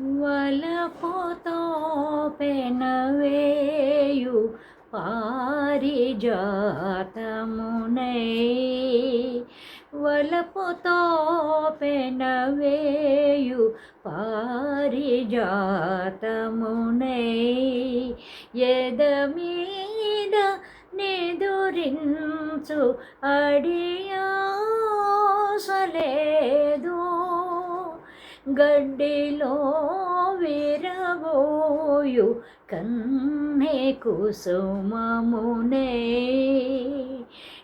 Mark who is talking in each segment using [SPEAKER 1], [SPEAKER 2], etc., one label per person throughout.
[SPEAKER 1] వలపుతో పెనవేయు పారిజాతమునై. వలపుతో పెనవేయు పారిజాతమునై. ఎదమీద నిదురించు అడియా గడ్డిలో విరబోయు కన్నే కుసుమమునే.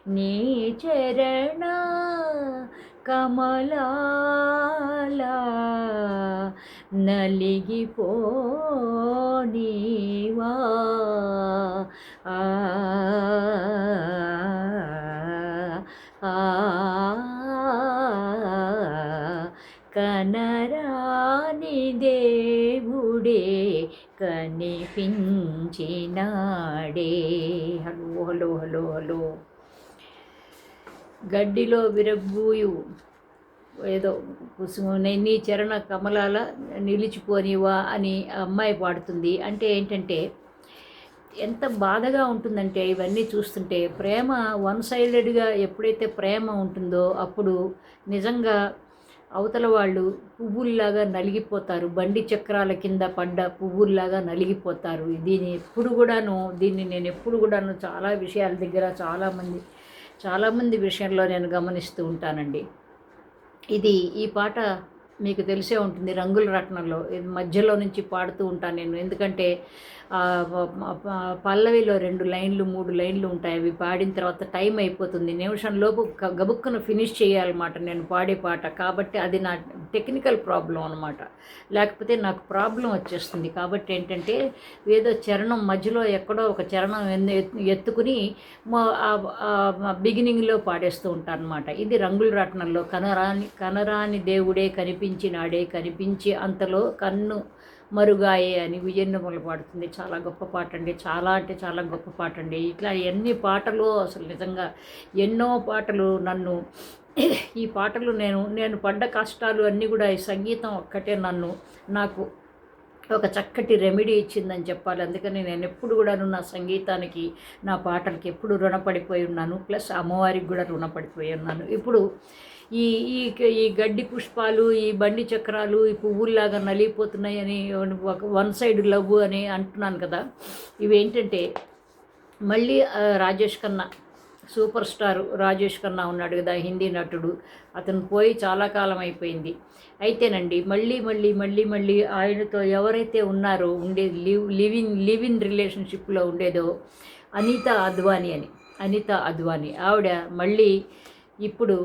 [SPEAKER 1] నీ చరణ కమలాల నలిగిపోనీవా. ఆ కనరాని దేవుడే కనిపించినాడే. Hello hello hello hello. గడ్డిలో విరబ్బూయు ఏదో కుసుమ నీ చరణ కమలాల నిలిచిపోనివా అని అమ్మాయి పాడుతుంది అంటే ఏంటంటే ఎంత బాధగా ఉంటుందంటే ఇవన్నీ చూస్తుంటే ప్రేమ వన్ సైడెడ్గా ఎప్పుడైతే ప్రేమ ఉంటుందో అప్పుడు నిజంగా అవతల వాళ్ళు పువ్వుల్లాగా నలిగిపోతారు. బండి చక్రాల కింద పడ్డ పువ్వుల్లాగా నలిగిపోతారు. దీన్ని ఎప్పుడు కూడాను దీన్ని నేను ఎప్పుడు కూడాను చాలా విషయాల దగ్గర చాలామంది చాలామంది విషయంలో నేను గమనిస్తూ ఉంటానండి. ఇది ఈ పాట మీకు తెలిసే ఉంటుంది రంగుల రత్నంలో. ఇది మధ్యలో నుంచి పాడుతూ ఉంటాను నేను. ఎందుకంటే పల్లవిలో రెండు లైన్లు మూడు లైన్లు ఉంటాయి. అవి పాడిన తర్వాత టైం అయిపోతుంది. నిమిషంలోపు గబుక్కును గబుక్కున ఫినిష్ చేయాలన్నమాట నేను పాడే పాట. కాబట్టి అది నా టెక్నికల్ ప్రాబ్లం అనమాట లేకపోతే నాకు ప్రాబ్లం వచ్చేస్తుంది. కాబట్టి ఏంటంటే ఏదో చరణం మధ్యలో ఎక్కడో ఒక చరణం ఎన్- ఎత్తుకుని బిగినింగ్లో పాడేస్తూ ఉంటాను అనమాట ఇది రంగుల రత్నంలో కనరాని కనరాని దేవుడే కనిపించినాడే కనిపించి అంతలో కన్ను మరుగాయే అని విజయనగరంలో పాడుతుంది. చాలా గొప్ప పాట అండి చాలా అంటే చాలా గొప్ప పాట అండి ఇట్లా ఎన్ని పాటలు అసలు నిజంగా ఎన్నో పాటలు నన్ను ఈ పాటలు నేను నేను పడ్డ కష్టాలు అన్నీ కూడా ఈ సంగీతం ఒక్కటే నన్ను నాకు ఒక చక్కటి రెమెడీ ఇచ్చిందని చెప్పాలి. అందుకని నేను ఎప్పుడు కూడాను నా సంగీతానికి నా పాటలకి ఎప్పుడు రుణపడిపోయి ఉన్నాను. ప్లస్ అమ్మవారికి కూడా రుణపడిపోయి ఉన్నాను. ఇప్పుడు ఈ ఈ ఈ గడ్డి పుష్పాలు ఈ బండి చక్రాలు ఈ పువ్వుల్లాగా నలిగిపోతున్నాయి అని ఒక వన్ సైడ్ లవ్ అని అంటున్నాను కదా. ఇవేంటంటే మళ్ళీ రాజేష్ ఖన్నా సూపర్ స్టార్ రాజేష్ ఖన్నా ఉన్నాడు కదా హిందీ నటుడు. అతను పోయి చాలా కాలం అయిపోయింది. అయితేనండి మళ్ళీ మళ్ళీ మళ్ళీ మళ్ళీ ఆయనతో ఎవరైతే ఉన్నారో ఉండే లివ్ లివింగ్ లివ్ ఇన్ రిలేషన్షిప్లో ఉండేదో అనిత అద్వానీ అని అనిత అద్వానీ. ఆవిడ మళ్ళీ ఇప్పుడు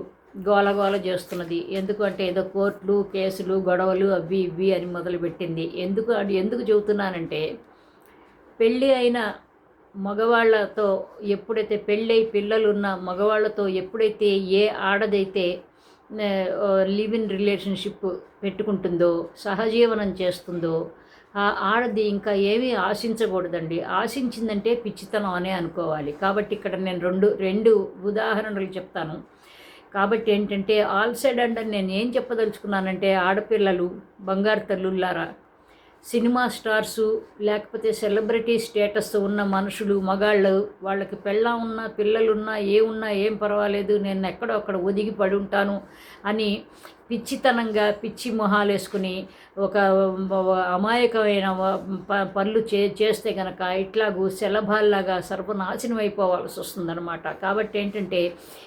[SPEAKER 1] గోలగోల చేస్తున్నది. ఎందుకు అంటే ఏదో కోర్టులు కేసులు గొడవలు అవి ఇవి అని మొదలుపెట్టింది. ఎందుకు ఎందుకు చెబుతున్నానంటే పెళ్ళి అయిన మగవాళ్ళతో ఎప్పుడైతే పెళ్ళై పిల్లలున్న మగవాళ్ళతో ఎప్పుడైతే ఏ ఆడదైతే లివ్ ఇన్ రిలేషన్షిప్ పెట్టుకుంటుందో సహజీవనం చేస్తుందో ఆ ఆడది ఇంకా ఏమీ ఆశించకూడదండి. ఆశించిందంటే పిచ్చితనం అనే అనుకోవాలి. కాబట్టి ఇక్కడ నేను రెండు రెండు ఉదాహరణలు చెప్తాను. కాబట్టి ఏంటంటే ఆల్ సైడ్ అండ్ నేను ఏం చెప్పదలుచుకున్నానంటే ఆడపిల్లలు బంగారు తల్లుల్లారా సినిమా స్టార్సు లేకపోతే సెలబ్రిటీ స్టేటస్ ఉన్న మనుషులు మగాళ్ళు వాళ్ళకి పెళ్ళ ఉన్నా పిల్లలున్నా ఏ ఉన్నా ఏం పర్వాలేదు నేను ఎక్కడో అక్కడ ఒదిగి పడి ఉంటాను అని పిచ్చితనంగా పిచ్చి మొహాలు వేసుకుని ఒక అమాయకమైన ప- పనులు చే చేస్తే కనుక ఇట్లాగూ శలభాల్లాగా సర్వనాశనం అయిపోవాల్సి వస్తుందన్నమాట. కాబట్టి ఏంటంటే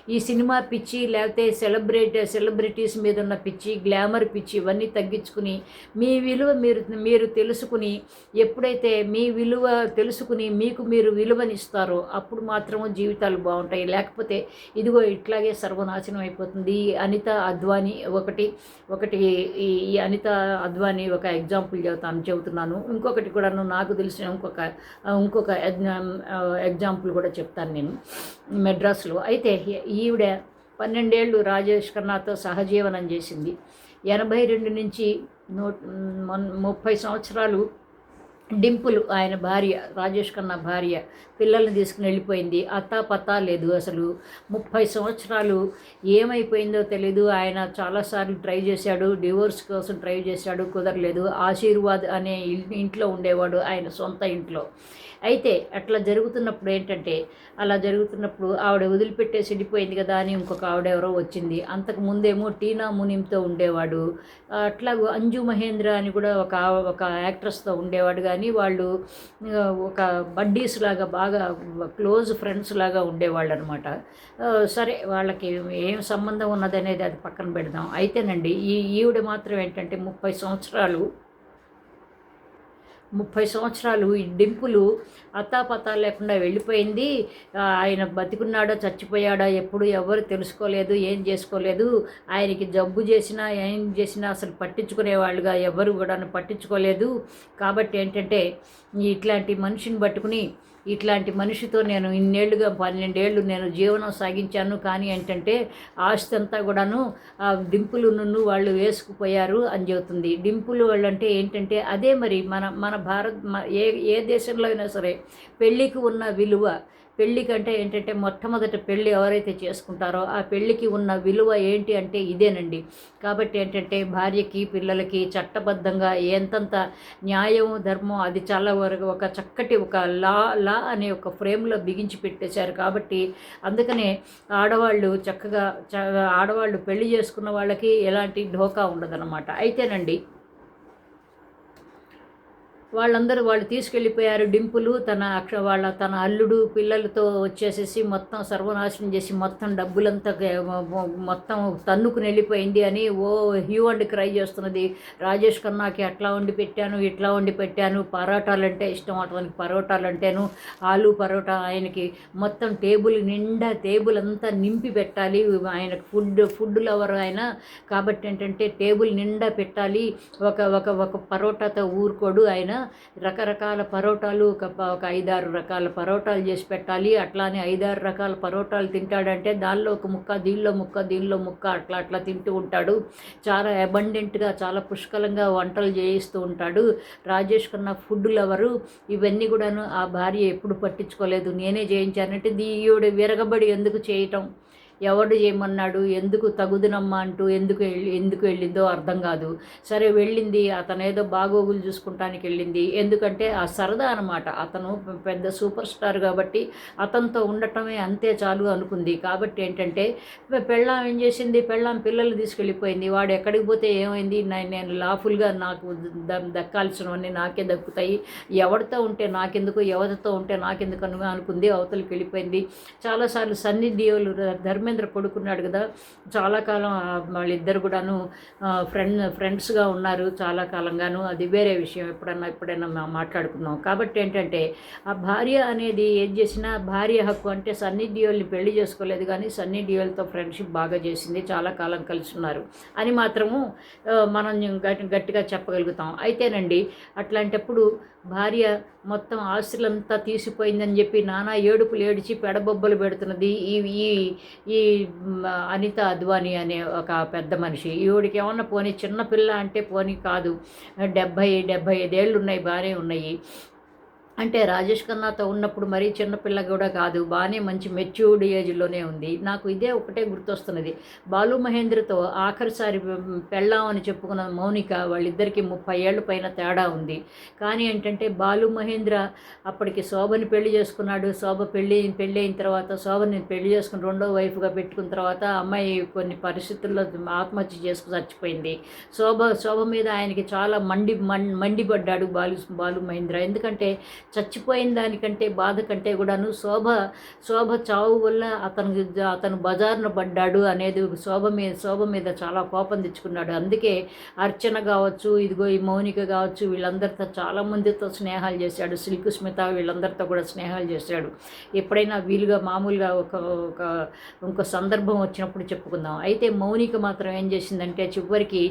[SPEAKER 1] ఈ సినిమా పిచ్చి లేకపోతే సెలబ్రేట్ సెలబ్రిటీస్ మీద ఉన్న పిచ్చి గ్లామర్ పిచ్చి ఇవన్నీ తగ్గించుకుని మీ విలువ మీరు మీరు తెలుసుకుని ఎప్పుడైతే మీ విలువ తెలుసుకుని మీకు మీరు విలువనిస్తారో అప్పుడు మాత్రము జీవితాలు బాగుంటాయి. లేకపోతే ఇదిగో ఇట్లాగే సర్వనాశనం అయిపోతుంది. అనిత అద్వానీ ఒకటి ఒకటి ఈ అనిత అద్వానీ ఒక ఎగ్జాంపుల్ చెబుతాను చెబుతున్నాను. ఇంకొకటి కూడా నాకు తెలిసిన ఇంకొక ఇంకొక ఎగ్జాంపుల్ కూడా చెప్తాను నేను మెడ్రాస్లో. అయితే ఈవిడ పన్నెండేళ్ళు రాజేష్ ఖన్నాతో సహజీవనం చేసింది. ఎనభై రెండు నుంచి నూ ముప్పై సంవత్సరాలు డింపుల్ ఆయన భార్య రాజేష్ ఖన్నా భార్య పిల్లల్ని తీసుకుని వెళ్ళిపోయింది. అత్తా పత్తా లేదు అసలు. ముప్పై సంవత్సరాలు ఏమైపోయిందో తెలీదు. ఆయన చాలాసార్లు ట్రై చేశాడు. డివోర్స్ కోసం ట్రై చేశాడు. కుదరలేదు. ఆశీర్వాద్ అనే ఇంట్లో ఉండేవాడు ఆయన సొంత ఇంట్లో. అయితే అట్లా జరుగుతున్నప్పుడు ఏంటంటే అలా జరుగుతున్నప్పుడు ఆవిడ వదిలిపెట్టేసి వెళ్ళిపోయింది కదా అని ఇంకొక ఆవిడ ఎవరో వచ్చింది. అంతకు ముందేమో టీనా మునింతో ఉండేవాడు. అట్లాగూ అంజు మహేంద్ర అని కూడా ఒక ఒక యాక్ట్రెస్తో ఉండేవాడు కానీ వాళ్ళు ఒక బడ్డీస్ లాగా బాగా క్లోజ్ ఫ్రెండ్స్ లాగా ఉండేవాళ్ళు అనమాట సరే వాళ్ళకి ఏం సంబంధం ఉన్నదనేది అది పక్కన పెడదాం. అయితేనండి ఈ ఈవిడ మాత్రం ఏంటంటే ముప్పై సంవత్సరాలు ముప్పై సంవత్సరాలు ఈ డింపులు అత్తాపత్తా లేకుండా వెళ్ళిపోయింది. ఆయన బతికున్నాడో చచ్చిపోయాడో ఎప్పుడు ఎవరు తెలుసుకోలేదు ఏం చేసుకోలేదు. ఆయనకి జబ్బు చేసినా ఏం చేసినా అసలు పట్టించుకునే వాళ్ళుగా ఎవరు కూడా పట్టించుకోలేదు. కాబట్టి ఏంటంటే ఇట్లాంటి మనిషిని పట్టుకుని ఇట్లాంటి మనిషితో నేను ఇన్నేళ్ళుగా పన్నెండేళ్ళు నేను జీవనం సాగించాను. కానీ ఏంటంటే ఆస్తి అంతా కూడాను ఆ డింపులు నున్ను వాళ్ళు వేసుకుపోయారు అని చెబుతుంది. డింపులు వాళ్ళు అంటే ఏంటంటే అదే మరి మన మన భారత్ ఏ ఏ దేశంలో అయినా సరే పెళ్ళికి ఉన్న విలువ పెళ్ళి కంటే ఏంటంటే మొట్టమొదటి పెళ్ళి ఎవరైతే చేసుకుంటారో ఆ పెళ్ళికి ఉన్న విలువ ఏంటి అంటే ఇదేనండి. కాబట్టి ఏంటంటే భార్యకి పిల్లలకి చట్టబద్ధంగా ఎంతంత న్యాయం ధర్మం అది చాలా వరకు ఒక చక్కటి ఒక లా లా అనే ఒక ఫ్రేమ్లో బిగించి పెట్టేశారు. కాబట్టి అందుకనే ఆడవాళ్ళు చక్కగా చ ఆడవాళ్ళు పెళ్ళి చేసుకున్న వాళ్ళకి ఎలాంటి ఢోకా ఉండదన్నమాట. అయితేనండి వాళ్ళందరూ వాళ్ళు తీసుకెళ్ళిపోయారు డింపులు తన అక్ష వాళ్ళ తన అల్లుడు పిల్లలతో వచ్చేసేసి మొత్తం సర్వనాశనం చేసి మొత్తం డబ్బులంతా మొత్తం తన్నుకుని వెళ్ళిపోయింది అని ఓ హ్యూ అండ్ క్రై చేస్తున్నది. రాజేష్ కన్నాకి అట్లా వండి పెట్టాను ఇట్లా వండి పెట్టాను పరోటాలు అంటే ఇష్టం అటువంటి పరోటాలు అంటేను ఆలు పరోటా ఆయనకి మొత్తం టేబుల్ నిండా టేబుల్ అంతా నింపి పెట్టాలి. ఆయన ఫుడ్ ఫుడ్ లవర్ ఆయన కాబట్టి ఏంటంటే టేబుల్ నిండా పెట్టాలి. ఒక ఒక ఒక పరోటాతో ఊరుకోడు ఆయన. రకరకాల పరోటాలు ఒక ప- ఒక ఐదారు రకాల పరోటాలు చేసి పెట్టాలి. అట్లానే ఐదారు రకాల పరోటాలు తింటాడంటే దానిలో ఒక ముక్క దీనిలో ముక్క దీనిలో ముక్క అట్లా అట్లా తింటూ ఉంటాడు. చాలా అబండెంట్గా చాలా పుష్కలంగా వంటలు చేయిస్తూ ఉంటాడు. రాజేష్ కన్నా ఫుడ్ లవరు ఇవన్నీ కూడాను ఆ భార్య ఎప్పుడు పట్టించుకోలేదు. నేనే చేయించానంటే దీ ఈవిడ విరగబడి ఎందుకు చేయటం? ఎవడు చేయమన్నాడు? ఎందుకు తగుదునమ్మా అంటూ ఎందుకు వెళ్ళి ఎందుకు వెళ్ళిందో అర్థం కాదు. సరే వెళ్ళింది. అతను ఏదో బాగోగులు చూసుకుంటానికి వెళ్ళింది. ఎందుకంటే ఆ సరదా అనమాట అతను పెద్ద సూపర్ స్టార్ కాబట్టి అతనితో ఉండటమే అంతే చాలు అనుకుంది. కాబట్టి ఏంటంటే పెళ్ళాం ఏం చేసింది? పెళ్ళాం పిల్లలు తీసుకెళ్ళిపోయింది. వాడు ఎక్కడికి పోతే ఏమైంది? నేను లాఫుల్గా నాకు ద- దక్కాల్సినవన్నీ నాకే దక్కుతాయి. ఎవరితో ఉంటే నాకెందుకు? ఎవరితో ఉంటే నాకెందుకు? అనుకుంది. అవతలికి వెళ్ళిపోయింది. చాలాసార్లు సన్ని డియోలు ధర్మేంద్ర కొడుకున్నాడు కదా. చాలా కాలం వాళ్ళిద్దరు కూడాను ఫ్రెండ్ ఫ్రెండ్స్గా ఉన్నారు చాలా కాలంగాను. అది వేరే విషయం. ఎప్పుడన్నా ఎప్పుడైనా మాట్లాడుకున్నాం కాబట్టి ఏంటంటే ఆ భార్య అనేది ఏం చేసినా భార్య హక్కు అంటే సన్నీ డియోల్ని పెళ్ళి చేసుకోలేదు కానీ సన్నీ డియోల్తో ఫ్రెండ్షిప్ బాగా చేసింది. చాలా కాలం కలిసి ఉన్నారు అని మాత్రము మనం గట్టిగా చెప్పగలుగుతాం. అయితేనండి అట్లాంటప్పుడు భార్య మొత్తం ఆస్తులంతా తీసిపోయిందని చెప్పి నానా ఏడుపులు ఏడిచి పెడబొబ్బలు పెడుతున్నది. ఈ ఈ ఈ అనిత అద్వానీ అనే ఒక పెద్ద మనిషి. ఈవిడికి ఏమన్నా పోనీ చిన్నపిల్ల అంటే పోనీ కాదు. డెబ్భై డెబ్భై ఐదేళ్ళు ఉన్నాయి బాగానే ఉన్నాయి. అంటే రాజేష్ ఖన్నాతో ఉన్నప్పుడు మరీ చిన్నపిల్ల కూడా కాదు బాగానే మంచి మెచ్యూర్డ్ ఏజ్లోనే ఉంది. నాకు ఇదే ఒకటే గుర్తొస్తున్నది. బాలు మహేంద్రతో ఆఖరిసారి పెళ్ళాం అని చెప్పుకున్న మౌనిక వాళ్ళిద్దరికీ ముప్పై ఏళ్ళ పైన తేడా ఉంది. కానీ ఏంటంటే బాలు మహేంద్ర అప్పటికి శోభని పెళ్ళి చేసుకున్నాడు. శోభ పెళ్ళి పెళ్ళి అయిన తర్వాత శోభని పెళ్ళి చేసుకుని రెండో వైఫ్గా పెట్టుకున్న తర్వాత అమ్మాయి కొన్ని పరిస్థితుల్లో ఆత్మహత్య చేసుకుని చచ్చిపోయింది. శోభ శోభ మీద ఆయనకి చాలా మండి మం- మండిపడ్డాడు బాలు బాలు మహేంద్ర. ఎందుకంటే చచ్చిపోయిన దానికంటే బాధ కంటే కూడాను శోభ శోభ చావు వల్ల అతను అతను బజార్న పడ్డాడు అనేది శోభ మీద శోభ మీద చాలా కోపం తెచ్చుకున్నాడు. అందుకే అర్చన కావచ్చు ఇదిగో ఈ మౌనిక కావచ్చు వీళ్ళందరితో చాలా మందితో స్నేహాలు చేశాడు. సిల్క్ స్మిత వీళ్ళందరితో కూడా స్నేహాలు చేశాడు. ఎప్పుడైనా వీలుగా మామూలుగా ఒక ఒక ఇంకో సందర్భం వచ్చినప్పుడు చెప్పుకుందాం. అయితే మౌనిక మాత్రం ఏం చేసిందంటే చివరికి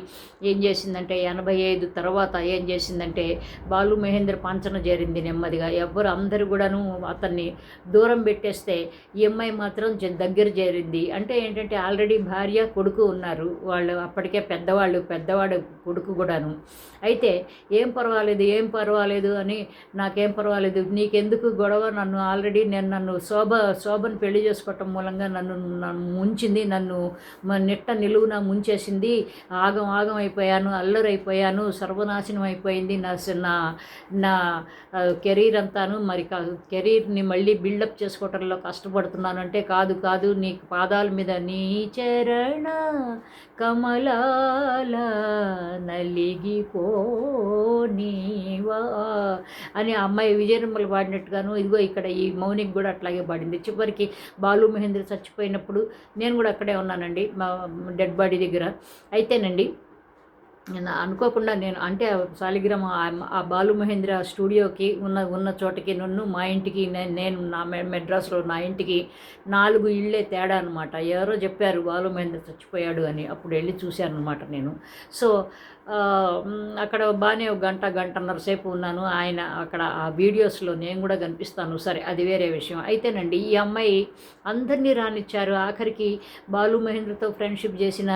[SPEAKER 1] ఏం చేసిందంటే ఎనభై ఐదు తర్వాత ఏం చేసిందంటే బాలు మహేంద్ర పంచన చేరింది నెమ్మదిగా ఎవ్వరు అందరూ కూడాను అతన్ని దూరం పెట్టేస్తే ఈ అమ్మాయి మాత్రం దగ్గర చేరింది. అంటే ఏంటంటే ఆల్రెడీ భార్య కొడుకు ఉన్నారు. వాళ్ళు అప్పటికే పెద్దవాళ్ళు పెద్దవాడు కొడుకు కూడాను. అయితే ఏం పర్వాలేదు ఏం పర్వాలేదు అని నాకేం పర్వాలేదు. నీకెందుకు గొడవ? నన్ను ఆల్రెడీ నేను నన్ను శోభ శోభను పెళ్ళి చేసుకోవటం మూలంగా నన్ను నన్ను ముంచింది. నన్ను నిట్ట నిలువున ముంచేసింది. ఆగం ఆగం అయిపోయాను అల్లరైపోయాను సర్వనాశనం అయిపోయింది. నా నా కెరీర్ కెరీర్ అంతాను మరి కెరీర్ని మళ్ళీ బిల్డప్ చేసుకోవటంలో కష్టపడుతున్నాను అంటే కాదు కాదు నీ పాదాల మీద నీ చరణ కమలాల నలిగిపోనీవా అని అమ్మాయి విజయనిర్మల పాడినట్టుగాను ఇదిగో ఇక్కడ ఈ మౌనికి కూడా అట్లాగే పాడింది. చివరికి బాలు మహేంద్ర చచ్చిపోయినప్పుడు నేను కూడా అక్కడే ఉన్నానండి మా డెడ్ బాడీ దగ్గర. అయితేనండి అనుకోకుండా నేను అంటే ఆ ఆ- బాలు మహేంద్ర స్టూడియోకి ఉన్న ఉన్న చోటకి నన్ను మా ఇంటికి నేను నేను నా మెడ్రాస్లో నా ఇంటికి నాలుగు ఇళ్ళే తేడా అనమాట ఎవరో చెప్పారు బాలు మహేంద్ర చచ్చిపోయాడు అని. అప్పుడు వెళ్ళి చూశాను అనమాట నేను. సో అక్కడ బాగానే ఒక గంట గంటన్నర సేపు ఉన్నాను. ఆయన అక్కడ ఆ వీడియోస్లో నేను కూడా కనిపిస్తాను. సరే అది వేరే విషయం. అయితేనండి ఈ అమ్మాయి అందరినీ రానిచ్చారు. ఆఖరికి బాలు మహేంద్రతో ఫ్రెండ్షిప్ చేసిన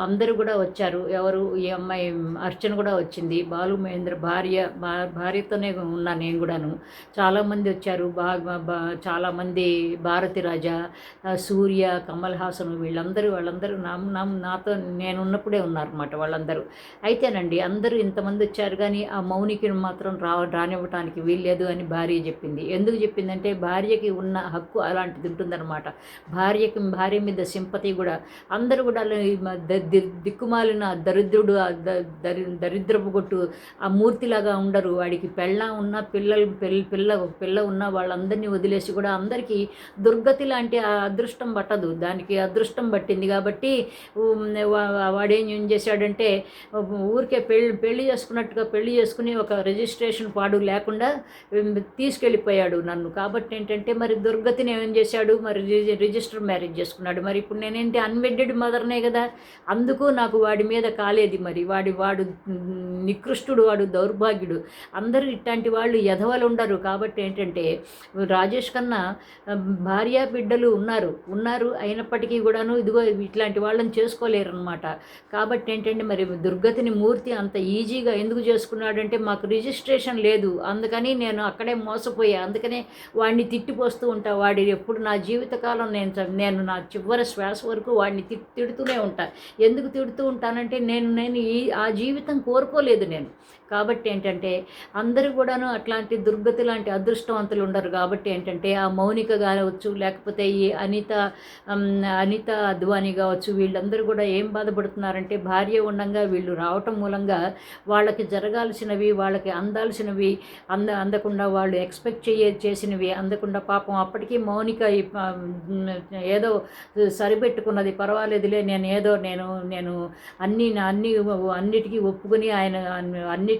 [SPEAKER 1] అందరూ కూడా వచ్చారు. ఎవరు? ఈ అమ్మాయి అర్చన కూడా వచ్చింది. బాలు మహేంద్ర భార్య భార్యతోనే ఉన్నా నేను కూడాను. చాలామంది వచ్చారు. బాగా చాలామంది భారతి రాజా సూర్య కమల్ హాసన్ వీళ్ళందరూ వాళ్ళందరూ నా నాతో నేను ఉన్నప్పుడే ఉన్నారన్నమాట వాళ్ళందరూ. అయితేనండి అందరూ ఇంతమంది వచ్చారు కానీ ఆ మౌనికి మాత్రం రా రానివ్వటానికి వీల్లేదు అని భార్య చెప్పింది. ఎందుకు చెప్పిందంటే భార్యకి ఉన్న హక్కు అలాంటిది ఉంటుందన్నమాట. భార్యకి భార్య మీద సింపతి కూడా అందరూ కూడా ది- దిక్కుమాలిన దరిద్రుడు ఆ దరి దరిద్రపు కొట్టు ఆ మూర్తిలాగా ఉండరు. వాడికి పెళ్ళ ఉన్న పిల్లలు పిల్ల పిల్ల పిల్ల ఉన్న వాళ్ళందరినీ వదిలేసి కూడా అందరికీ దుర్గతి లాంటి అదృష్టం పట్టదు. దానికి అదృష్టం పట్టింది కాబట్టి వాడేం చేశాడంటే ఊరికే పెళ్ళి పెళ్ళి చేసుకున్నట్టుగా పెళ్ళి చేసుకుని ఒక రిజిస్ట్రేషన్ పాడు లేకుండా తీసుకెళ్ళిపోయాడు నన్ను. కాబట్టి ఏంటంటే మరి దుర్గతిని ఏం చేశాడు? మరి రిజి- రిజిస్టర్ మ్యారేజ్ చేసుకున్నాడు. మరి ఇప్పుడు నేనేంటి అన్వెడ్డెడ్ మదర్నే కదా? అందుకు నాకు వాడి మీద కాలేదు మరి. వాడి వాడు నికృష్టుడు వాడు దౌర్భాగ్యుడు. అందరూ ఇట్లాంటి వాళ్ళు ఎదవలు ఉండరు. కాబట్టి ఏంటంటే రాజేష్ కన్నా భార్య బిడ్డలు ఉన్నారు. ఉన్నారు అయినప్పటికీ కూడాను ఇదిగో ఇట్లాంటి వాళ్ళని చేసుకోలేరు అనమాట కాబట్టి ఏంటంటే మరి దుర్గతిని మూర్తి అంత ఈజీగా ఎందుకు చేసుకున్నాడంటే మాకు రిజిస్ట్రేషన్ లేదు. అందుకని నేను అక్కడే మోసపోయా. అందుకనే వాడిని తిట్టిపోస్తూ ఉంటా. వాడి ఎప్పుడు నా జీవితకాలం నేను నేను నా చివరి శ్వాస వరకు వాడిని తి తిడుతూనే ఉంటా. ఎందుకు తిడుతూ ఉంటానంటే నేను నేను ఈ ఆ జీవితం కోరుకోలేదు నేను. కాబట్టి ఏంటంటే అందరూ కూడాను అట్లాంటి దుర్గతి లాంటి అదృష్టవంతులు ఉండరు. కాబట్టి ఏంటంటే ఆ మౌనిక కావచ్చు లేకపోతే ఈ అనిత అనిత అద్వానీ కావచ్చు వీళ్ళందరూ కూడా ఏం బాధపడుతున్నారంటే భార్య ఉండంగా వీళ్ళు రావటం మూలంగా వాళ్ళకి జరగాల్సినవి వాళ్ళకి అందాల్సినవి అంద అందకుండా వాళ్ళు ఎక్స్పెక్ట్ చేయ చేసినవి అందకుండా పాపం అప్పటికీ మౌనిక ఏదో సరిపెట్టుకున్నది పర్వాలేదులే నేను ఏదో నేను నేను అన్ని నా అన్ని అన్నిటికీ ఒప్పుకుని ఆయన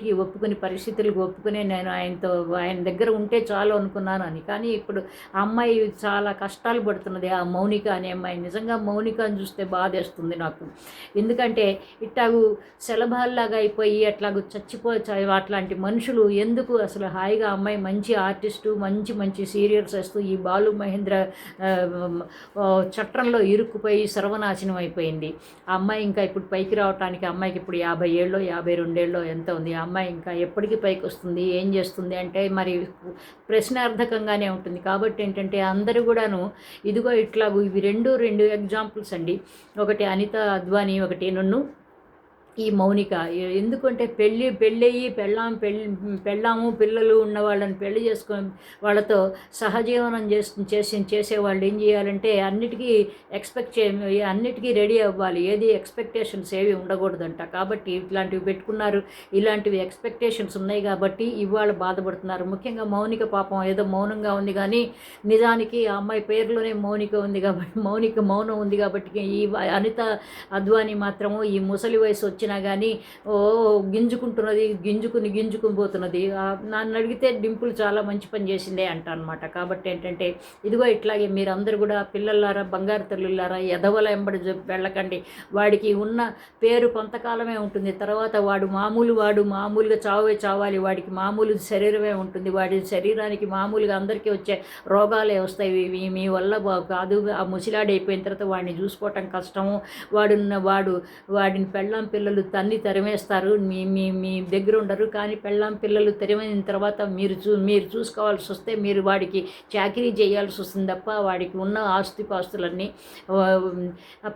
[SPEAKER 1] అన్నిటికీ ఒప్పుకుని పరిస్థితులకు ఒప్పుకునే నేను ఆయనతో ఆయన దగ్గర ఉంటే చాలు అనుకున్నాను అని. కానీ ఇప్పుడు ఆ అమ్మాయి చాలా కష్టాలు పడుతున్నది. ఆ మౌనిక అనే అమ్మాయి నిజంగా మౌనిక అని చూస్తే బాధేస్తుంది నాకు. ఎందుకంటే ఇట్లాగూ శలభాల్లాగా అయిపోయి అట్లాగూ చచ్చిపో అట్లాంటి మనుషులు ఎందుకు అసలు హాయిగా అమ్మాయి మంచి ఆర్టిస్టు మంచి మంచి సీరియల్స్ వేస్తూ ఈ బాలు మహేంద్ర చట్టంలో చట్రంలో ఇరుక్కుపోయి సర్వనాశనం అయిపోయింది. ఆ అమ్మాయి ఇంకా ఇప్పుడు పైకి రావటానికి అమ్మాయికి ఇప్పుడు యాభై ఏళ్ళో యాభై రెండేళ్ళు ఎంత ఉంది. ఆ అమ్మాయి ఇంకా ఎప్పటికి పైకి వస్తుంది ఏం చేస్తుంది అంటే మరి ప్రశ్నార్థకంగానే ఉంటుంది. కాబట్టి ఏంటంటే అందరూ కూడాను ఇదిగో ఇట్లాగూ ఇవి రెండు రెండు ఎగ్జాంపుల్స్ అండి. ఒకటి అనిత అద్వానీ ఒకటి నన్ను. ఈ మౌనిక ఎందుకంటే పెళ్ళి పెళ్ళయ్యి పెళ్ళాం పెళ్ళి పెళ్ళాము పిల్లలు ఉన్న వాళ్ళని పెళ్ళి చేసుకొని వాళ్ళతో సహజీవనం చేసి చేసి చేసేవాళ్ళు ఏం చేయాలంటే అన్నిటికీ ఎక్స్పెక్ట్ చే అన్నిటికీ రెడీ అవ్వాలి. ఏది ఎక్స్పెక్టేషన్స్ ఏవి ఉండకూడదంట. కాబట్టి ఇట్లాంటివి పెట్టుకున్నారు. ఇలాంటివి ఎక్స్పెక్టేషన్స్ ఉన్నాయి కాబట్టి ఇవాళ బాధపడుతున్నారు. ముఖ్యంగా మౌనిక పాపం ఏదో మౌనంగా ఉంది కానీ నిజానికి ఆ అమ్మాయి పేరులోనే మౌనిక ఉంది కాబట్టి మౌనిక మౌనం ఉంది కాబట్టి ఈ అనిత అద్వానీ మాత్రము ఈ ముసలి వయసు వచ్చినా కానీ ఓ గింజుకుంటున్నది గింజుకుని గింజుకుని పోతున్నది. నన్ను అడిగితే డింపుల్ చాలా మంచి పని చేసిందే అంట అనమాట కాబట్టి ఏంటంటే ఇదిగో ఇట్లాగే మీరందరూ కూడా పిల్లలారా బంగారు తల్లులారా ఎదవల ఎంబడి వెళ్ళకండి. వాడికి ఉన్న పేరు కొంతకాలమే ఉంటుంది. తర్వాత వాడు మామూలు వాడు మామూలుగా చావే చావాలి. వాడికి మామూలు శరీరమే ఉంటుంది. వాడి శరీరానికి మామూలుగా అందరికీ వచ్చే రోగాలే వస్తాయి. మీ వల్ల కాదు. ఆ ముసిలాడైపోయిన తర్వాత వాడిని చూసుకోవటం కష్టము. వాడున్న వాడు వాడిని పెళ్ళం పిల్ల పిల్లలు తన్ని తరిమేస్తారు మీ మీ మీ దగ్గర ఉండరు. కానీ పెళ్ళాం పిల్లలు తరిమైన తర్వాత మీరు చూ మీరు చూసుకోవాల్సి వస్తే మీరు వాడికి చాకరీ చేయాల్సి వస్తుంది తప్ప వాడికి ఉన్న ఆస్తి పాస్తులన్నీ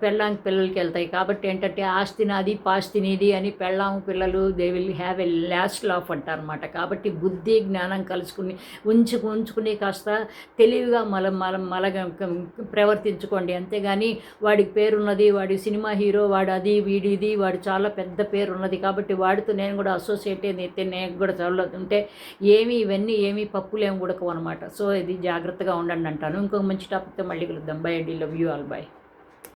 [SPEAKER 1] పెళ్ళాం పిల్లలకి వెళ్తాయి. కాబట్టి ఏంటంటే ఆస్తి నాది పాస్తి నీది అని పెళ్ళాం పిల్లలు they will have a last laugh అంటారనమాట కాబట్టి బుద్ధి జ్ఞానం కలుసుకుని ఉంచు ఉంచుకుని కాస్త తెలివిగా మల మల మల ప్రవర్తించుకోండి. అంతేగాని వాడికి పేరున్నది వాడి సినిమా హీరో వాడు అది వీడిది వాడు చాలా పెద్ద పేరు ఉన్నది కాబట్టి వాడితో నేను కూడా అసోసియేట్ అయితే నేను కూడా చదువుతుంటే ఏమి ఇవన్నీ ఏమీ పప్పులేమి ఉడకవు అనమాట సో ఇది జాగ్రత్తగా ఉండండి అంటాను. ఇంకొక మంచి టాపిక్తో మళ్ళీ కలుద్దాం. బై అండి. Love you all by